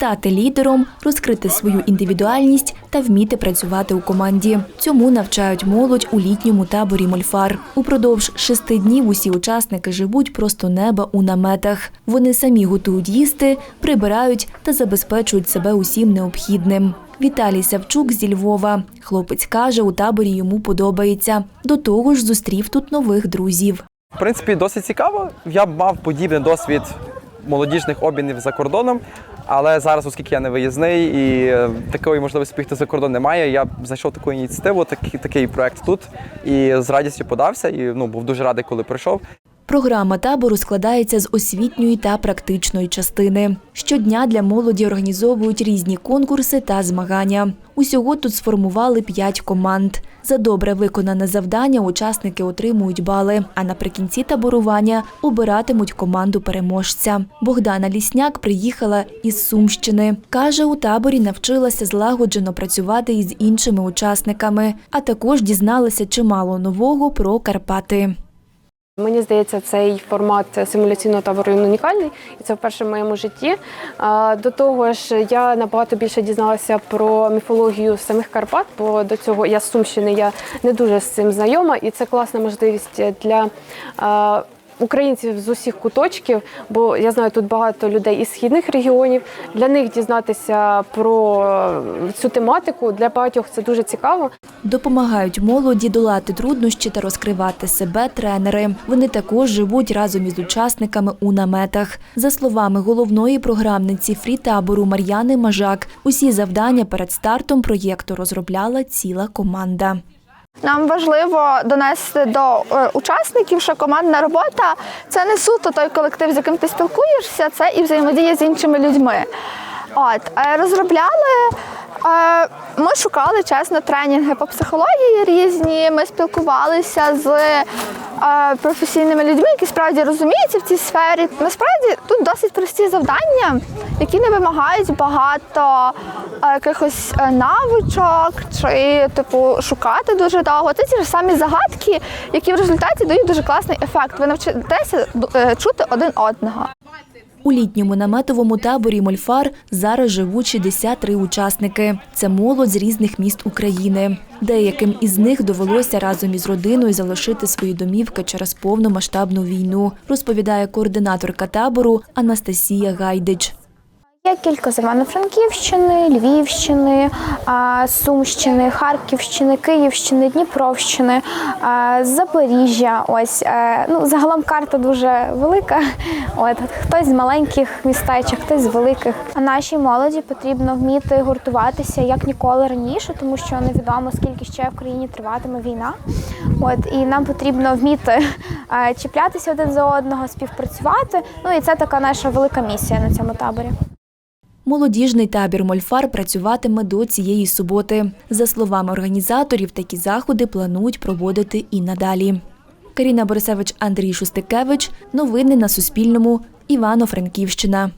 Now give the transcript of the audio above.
стати лідером, розкрити свою індивідуальність та вміти працювати у команді. Цьому навчають молодь у літньому таборі Мольфар. Упродовж шести днів усі учасники живуть просто неба у наметах. Вони самі готують їсти, прибирають та забезпечують себе усім необхідним. Віталій Савчук зі Львова. Хлопець каже, у таборі йому подобається. До того ж, зустрів тут нових друзів. В принципі, досить цікаво. Я мав подібний досвід молодіжних обмінів за кордоном. Але зараз, оскільки я не виїзний і е, такої можливості бігти за кордон немає, я знайшов таку ініціативу, такий, такий проект тут і з радістю подався. І ну був дуже радий, коли прийшов. Програма табору складається з освітньої та практичної частини. Щодня для молоді організовують різні конкурси та змагання. Усього тут сформували п'ять команд. За добре виконане завдання учасники отримують бали, а наприкінці таборування обиратимуть команду переможця. Богдана Лісняк приїхала із Сумщини. Каже, у таборі навчилася злагоджено працювати із іншими учасниками, а також дізналася чимало нового про Карпати. Мені здається, цей формат симуляційного табору він унікальний, і це вперше в моєму житті. До того ж, я набагато більше дізналася про міфологію самих Карпат, бо до цього я з Сумщини, я не дуже з цим знайома, і це класна можливість для. Українців з усіх куточків, бо я знаю тут багато людей із східних регіонів. Для них дізнатися про цю тематику для багатьох це дуже цікаво. Допомагають молоді долати труднощі та розкривати себе тренери. Вони також живуть разом із учасниками у наметах. За словами головної програмниці фрі-табору Мар'яни Мажак, усі завдання перед стартом проєкту розробляла ціла команда. Нам важливо донести до е, учасників, що командна робота це не суто той колектив, з яким ти спілкуєшся, це і взаємодія з іншими людьми. От е, розробляли. е, Ми шукали чесно тренінги по психології різні. Ми спілкувалися з професійними людьми, які справді розуміються в цій сфері. Насправді тут досить прості завдання, які не вимагають багато е, якихось е, навичок чи типу шукати дуже довго. Це ті ж самі загадки, які в результаті дають дуже класний ефект. Ви навчитеся е, чути один одного. У літньому наметовому таборі Мольфар зараз живуть 63 учасники. Це молодь з різних міст України. Деяким із них довелося разом із родиною залишити свої домівки через повномасштабну війну, розповідає координаторка табору Анастасія Гайдич. Є кілька з Івано-Франківщини, Львівщини, Сумщини, Харківщини, Київщини, Дніпровщини, Запоріжжя. Ось е, ну загалом карта дуже велика. От хтось з маленьких містечок, хтось з великих. А нашій молоді потрібно вміти гуртуватися як ніколи раніше, тому що невідомо скільки ще в країні триватиме війна. От і нам потрібно вміти е, чіплятися один за одного, співпрацювати. Ну і це така наша велика місія на цьому таборі. Молодіжний табір Мольфар працюватиме до цієї суботи. За словами організаторів, такі заходи планують проводити і надалі. Каріна Борисевич, Андрій Шустикевич. Новини на Суспільному. Івано-Франківщина.